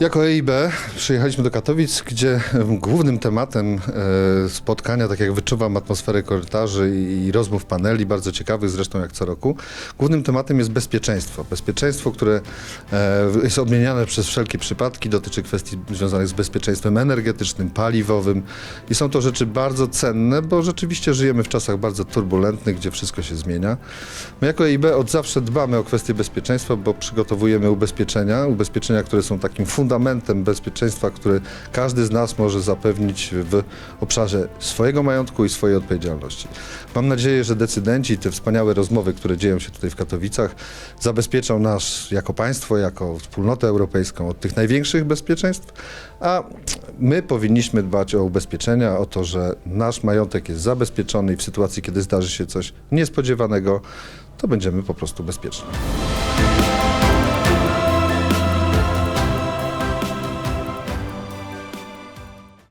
Jako EIB przyjechaliśmy do Katowic, gdzie głównym tematem e, spotkania, tak jak wyczuwam atmosferę korytarzy i rozmów paneli, bardzo ciekawych zresztą jak co roku, głównym tematem jest bezpieczeństwo. Bezpieczeństwo, które e, jest odmieniane przez wszelkie przypadki, dotyczy kwestii związanych z bezpieczeństwem energetycznym, paliwowym i są to rzeczy bardzo cenne, bo rzeczywiście żyjemy w czasach bardzo turbulentnych, gdzie wszystko się zmienia. My jako EIB od zawsze dbamy o kwestie bezpieczeństwa, bo przygotowujemy ubezpieczenia, ubezpieczenia, które są takim fundamentem bezpieczeństwa, który każdy z nas może zapewnić w obszarze swojego majątku i swojej odpowiedzialności. Mam nadzieję, że decydenci te wspaniałe rozmowy, które dzieją się tutaj w Katowicach, zabezpieczą nas jako państwo, jako wspólnotę europejską od tych największych bezpieczeństw, a my powinniśmy dbać o ubezpieczenia, o to, że nasz majątek jest zabezpieczony i w sytuacji, kiedy zdarzy się coś niespodziewanego, to będziemy po prostu bezpieczni.